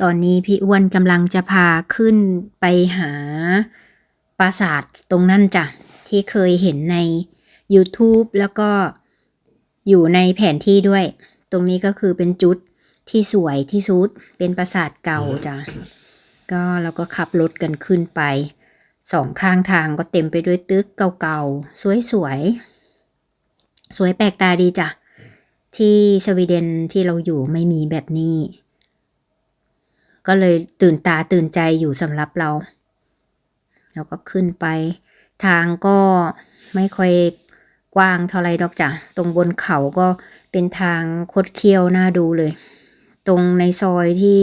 ตอนนี้พี่อ้วนกำลังจะพาขึ้นไปหาปราสาทตรงนั่นจ้ะ ที่เคยเห็นใน YouTube แล้วก็อยู่ในแผนที่ด้วย ตรงนี้ก็คือเป็นจุดที่สวยที่สุด เป็นปราสาทเก่าจ้ะ ก็เราก็ขับรถกันขึ้นไป สองข้างทางก็เต็มไปด้วยตึกเก่าๆ สวยๆ สวยแปลกตาดีจ้ะ ที่สวีเดนที่เราอยู่ไม่มีแบบนี้ ก็เลยตื่นตาตื่นใจอยู่สำหรับเรา เราก็ขึ้นไป ทางก็ไม่ค่อยกว้างเท่าไรดอกจ้ะตรงบนเขาก็เป็นทางคดเคี้ยวน่าดูเลย ตรงในซอยที่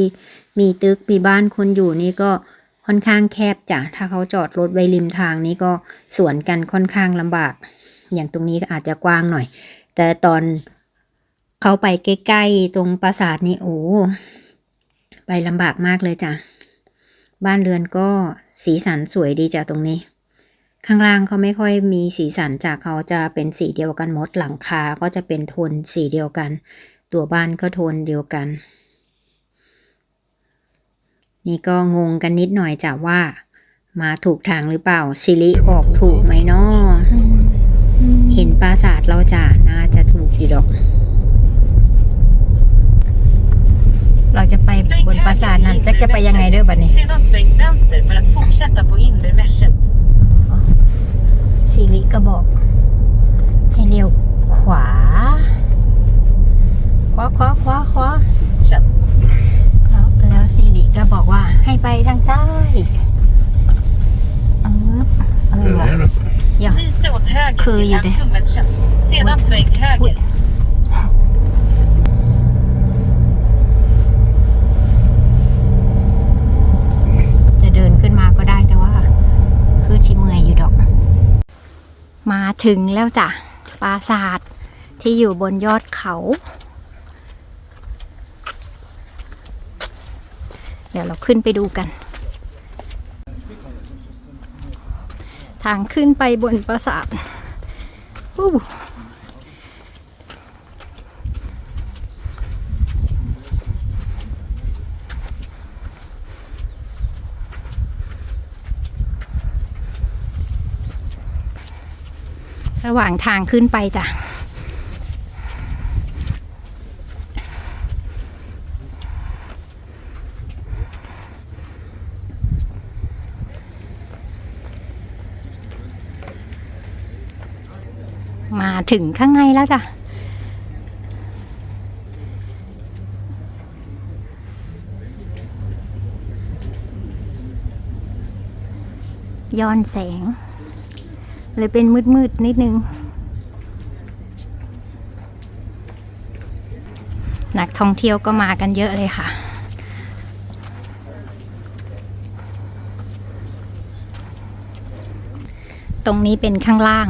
มีตึกมีบ้านคนอยู่นี่ก็ค่อนข้างแคบจ้ะ ถ้าเขาจอดรถไว้ริมทางนี้ก็สวนกันค่อนข้างลำบาก อย่างตรงนี้ก็อาจจะกว้างหน่อย แต่ตอนเข้าไปใกล้ ๆ ตรงปราสาทนี่โอ้ ไปลำบากมากเลยจ้ะ บ้านเรือนก็สีสันสวยดีจ้ะตรงนี้ ข้างล่างเขาไม่ค่อยมีสีสันจากเขาจะเป็นสีเดียวกันหมด หลังคาก็จะเป็นโทนสีเดียวกัน ตัวบ้านก็โทนเดียวกัน นี่ก็งงกันนิดหน่อยจ้ะว่า มาถูกทางหรือเปล่าชิลิบอกถูกไหมเนาะเห็นปราสาทเราจ้ะน่าจะถูกอยู่ดอก เราจะไปบนปราสาทนั้นแต่จะไปยังไงเด้อบัดนี้สิริก็บอก ให้เลี้ยวขวา ขวาขวาขวาขวาแล้วสิริก็บอกว่าให้ไปทางซ้ายเออเออ Ja. ยอยู่เลย จะเดินขึ้นมาก็ได้แต่ว่า คือชิเมื่อยอยู่ดอก มา ถึงแล้วจ้ะปราสาทที่อยู่บนยอดเขา เดี๋ยวเราขึ้นไปดูกัน ทางขึ้นไปบนปราสาทอู้ ระหว่างทางขึ้นไปจ้ะมาถึงข้างในแล้วจ้ะ ย้อนแสง เลยเป็นมืดๆนิดนึง นักท่องเที่ยวก็มากันเยอะเลยค่ะ ตรงนี้เป็นข้างล่าง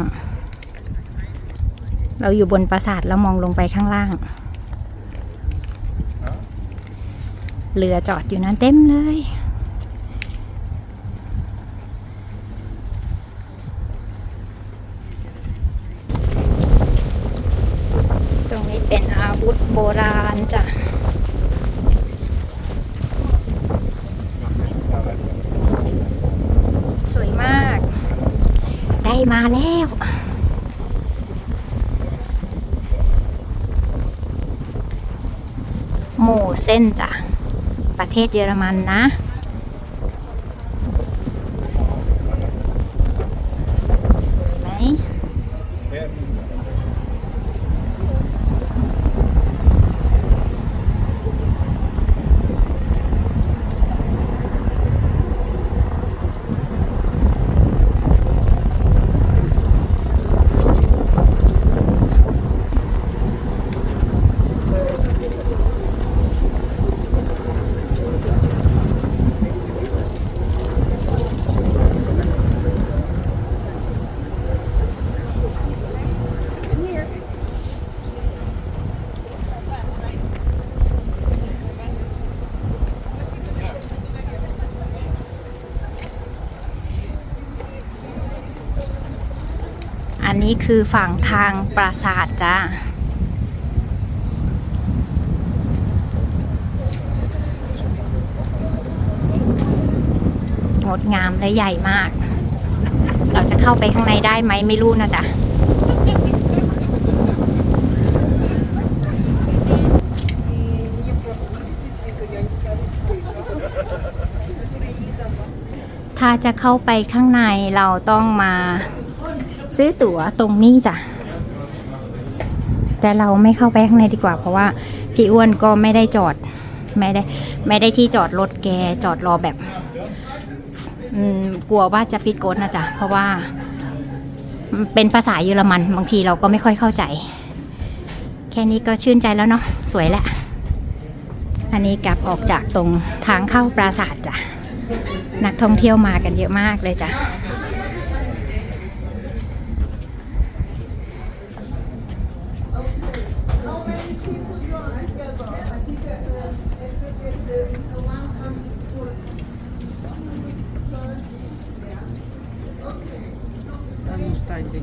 เราอยู่บนปราสาทแล้วมองลงไปข้างล่าง เรือจอดอยู่นั้นเต็มเลย ตรงนี้ เป็นอาวุธโบราณจ้ะสวยมาก ได้มาแล้วหมูเส้นจ้ะ ประเทศเยอรมันนะ สวยไหม นนี้คือฝั่งทางปราสาทจ้าสดงามและใหญ่มาก เราจะเข้าไปข้างในได้ไหมไม่รู้นะจ๊ะถ้าจะเข้าไปข้างในเราต้องมา ซื้อตั๋วตรงนี้จ้ะ แต่เราไม่เข้าไปข้างในดีกว่า เพราะว่าพี่อ้วนก็ไม่ได้จอด ไม่ได้ ไม่ได้ที่จอดรถแกจอดรอแบบอืมกลัวว่าจะผิดกฎนะจ๊ะ เพราะว่าเป็นภาษาเยอรมัน บางทีเราก็ไม่ค่อยเข้าใจ แค่นี้ก็ชื่นใจแล้วเนาะสวยแหละ อันนี้กลับออกจากตรงทางเข้าปราสาทจ้ะนักท่องเที่ยวมากันเยอะมากเลยจ้ะ The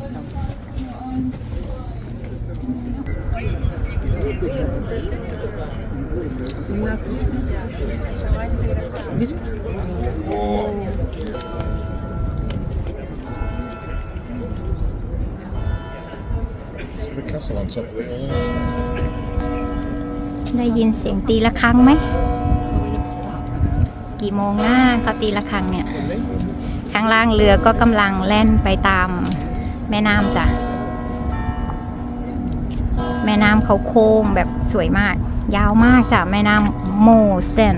castle on top of it all is. ได้ยินเสียงตีละครั้งไหม กี่โมงหน้าเขาตีละครั้งเนี่ย ข้างล่างเรือก็กำลังแล่นไปตาม แม่น้ำจ้ะ แม่น้ำเขาโค้งแบบสวยมาก ยาวมากจ้ะ แม่น้ำโมเซน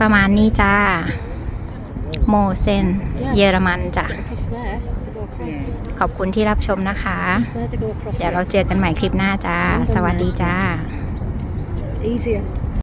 ประมาณนี้จ้า โมเซน เยอรมันจ้ะ Across there to go across. ขอบคุณที่รับชมนะคะ There to go across. เดี๋ยวเราเจอกันใหม่คลิปหน้าจ้า สวัสดีจ้า Easier.